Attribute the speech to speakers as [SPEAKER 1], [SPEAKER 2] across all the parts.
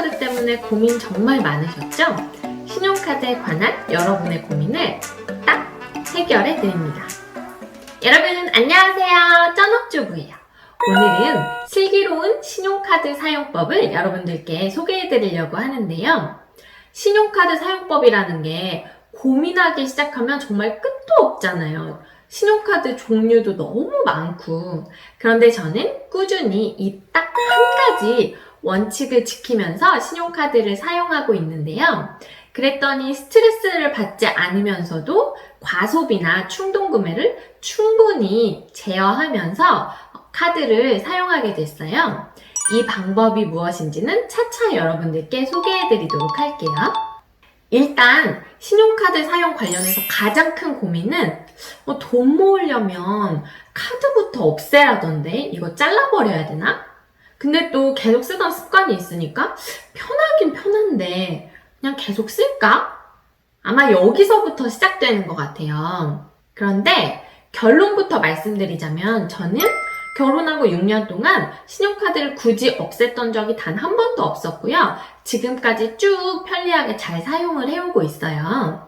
[SPEAKER 1] 신용카드 때문에 고민 정말 많으셨죠? 신용카드에 관한 여러분의 고민을 딱 해결해 드립니다. 여러분 안녕하세요. 쩌넉주부예요. 오늘은 슬기로운 신용카드 사용법을 여러분들께 소개해 드리려고 하는데요. 신용카드 사용법이라는 게 고민하기 시작하면 정말 끝도 없잖아요. 신용카드 종류도 너무 많고. 그런데 저는 꾸준히 이 딱 한 가지 원칙을 지키면서 신용카드를 사용하고 있는데요. 그랬더니 스트레스를 받지 않으면서도 과소비나 충동 구매를 충분히 제어하면서 카드를 사용하게 됐어요. 이 방법이 무엇인지는 차차 여러분들께 소개해 드리도록 할게요. 일단 신용카드 사용 관련해서 가장 큰 고민은 어, 돈 모으려면 카드부터 없애라던데 이거 잘라버려야 되나? 근데 또 계속 쓰던 습관이 있으니까 편하긴 편한데 그냥 계속 쓸까? 아마 여기서부터 시작되는 것 같아요. 그런데 결론부터 말씀드리자면 저는 결혼하고 6년 동안 신용카드를 굳이 없앴던 적이 단 한 번도 없었고요. 지금까지 쭉 편리하게 잘 사용을 해오고 있어요.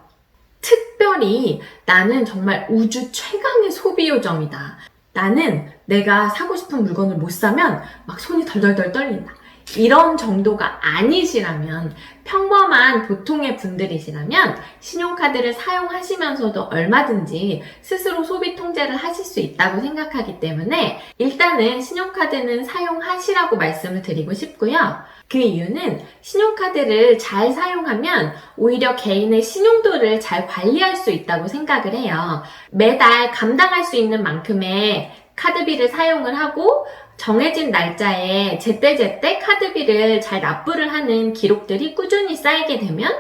[SPEAKER 1] 특별히 나는 정말 우주 최강의 소비 요정이다. 나는 내가 사고 싶은 물건을 못 사면 막 손이 덜덜덜 떨린다. 이런 정도가 아니시라면 평범한 보통의 분들이시라면 신용카드를 사용하시면서도 얼마든지 스스로 소비 통제를 하실 수 있다고 생각하기 때문에 일단은 신용카드는 사용하시라고 말씀을 드리고 싶고요. 그 이유는 신용카드를 잘 사용하면 오히려 개인의 신용도를 잘 관리할 수 있다고 생각을 해요. 매달 감당할 수 있는 만큼의 카드비를 사용을 하고 정해진 날짜에 제때제때 카드비를 잘 납부를 하는 기록들이 꾸준히 쌓이게 되면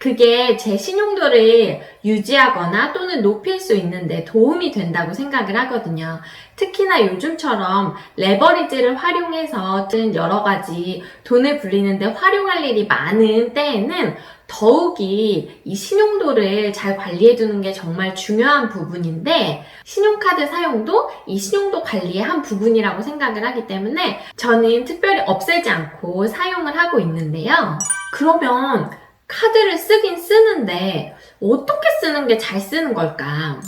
[SPEAKER 1] 그게 제 신용도를 유지하거나 또는 높일 수 있는데 도움이 된다고 생각을 하거든요. 특히나 요즘처럼 레버리지를 활용해서 여러 가지 돈을 불리는데 활용할 일이 많은 때에는 더욱이 이 신용도를 잘 관리해 두는 게 정말 중요한 부분인데 신용카드 사용도 이 신용도 관리의 한 부분이라고 생각을 하기 때문에 저는 특별히 없애지 않고 사용을 하고 있는데요. 그러면 카드를 쓰긴 쓰는데 어떻게 쓰는 게 잘 쓰는 걸까?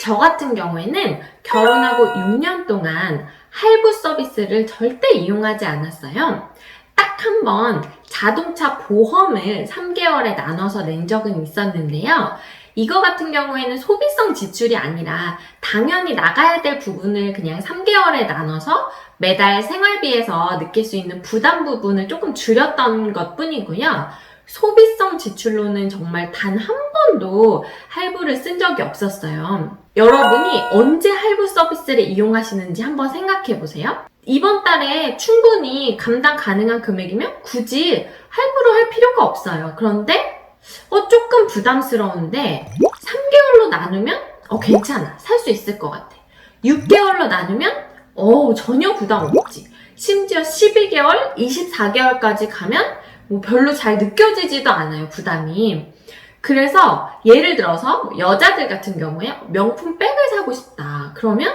[SPEAKER 1] 저 같은 경우에는 결혼하고 6년 동안 할부 서비스를 절대 이용하지 않았어요. 딱 한 번 자동차 보험을 3개월에 나눠서 낸 적은 있었는데요. 이거 같은 경우에는 소비성 지출이 아니라 당연히 나가야 될 부분을 그냥 3개월에 나눠서 매달 생활비에서 느낄 수 있는 부담 부분을 조금 줄였던 것 뿐이고요. 소비성 지출로는 정말 단 한 번도 할부를 쓴 적이 없었어요. 여러분이 언제 할부 서비스를 이용하시는지 한번 생각해 보세요. 이번 달에 충분히 감당 가능한 금액이면 굳이 할부를 할 필요가 없어요. 그런데 어 조금 부담스러운데 3개월로 나누면 어 괜찮아. 살 수 있을 것 같아. 6개월로 나누면 어 전혀 부담 없지. 심지어 12개월, 24개월까지 가면 뭐 별로 잘 느껴지지도 않아요, 부담이. 그래서 예를 들어서 여자들 같은 경우에 명품 백을 사고 싶다. 그러면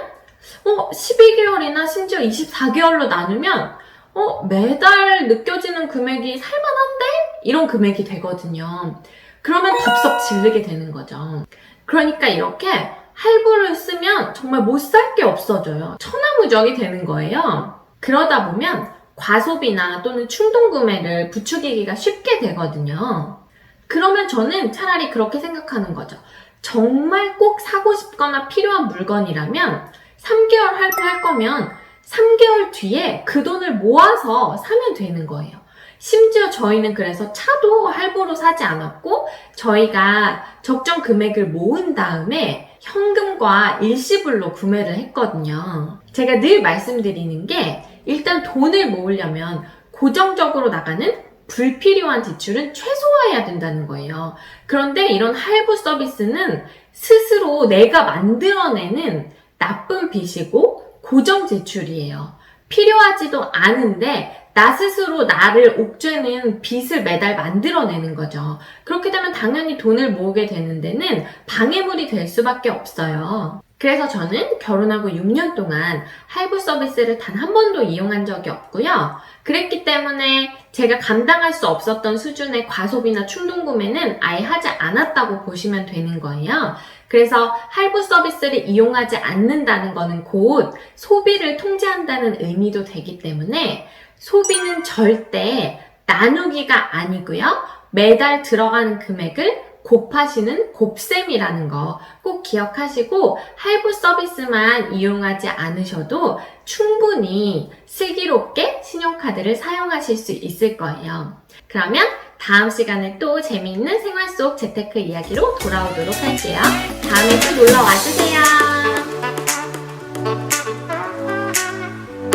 [SPEAKER 1] 어 12개월이나 심지어 24개월로 나누면 어 매달 느껴지는 금액이 살만한데 이런 금액이 되거든요. 그러면 덥석 질르게 되는 거죠. 그러니까 이렇게 할부를 쓰면 정말 못 살 게 없어져요. 천하무적이 되는 거예요. 그러다 보면 과소비나 또는 충동 구매를 부추기기가 쉽게 되거든요. 그러면 저는 차라리 그렇게 생각하는 거죠. 정말 꼭 사고 싶거나 필요한 물건이라면 3개월 할부할 거면 3개월 뒤에 그 돈을 모아서 사면 되는 거예요. 심지어 저희는 그래서 차도 할부로 사지 않았고 저희가 적정 금액을 모은 다음에 현금과 일시불로 구매를 했거든요. 제가 늘 말씀드리는 게 일단 돈을 모으려면 고정적으로 나가는 불필요한 지출은 최소화해야 된다는 거예요. 그런데 이런 할부 서비스는 스스로 내가 만들어내는 나쁜 빚이고 고정 지출이에요. 필요하지도 않은데 나 스스로 나를 옥죄는 빚을 매달 만들어내는 거죠. 그렇게 되면 당연히 돈을 모으게 되는 데는 방해물이 될 수밖에 없어요. 그래서 저는 결혼하고 6년 동안 할부 서비스를 단 한 번도 이용한 적이 없고요. 그랬기 때문에 제가 감당할 수 없었던 수준의 과소비나 충동 구매는 아예 하지 않았다고 보시면 되는 거예요. 그래서 할부 서비스를 이용하지 않는다는 거는 곧 소비를 통제한다는 의미도 되기 때문에 소비는 절대 나누기가 아니고요. 매달 들어가는 금액을 곱하시는 곱셈이라는 거 꼭 기억하시고 할부 서비스만 이용하지 않으셔도 충분히 슬기롭게 신용카드를 사용하실 수 있을 거예요. 그러면 다음 시간에 또 재미있는 생활 속 재테크 이야기로 돌아오도록 할게요. 다음에 또 놀러 와주세요.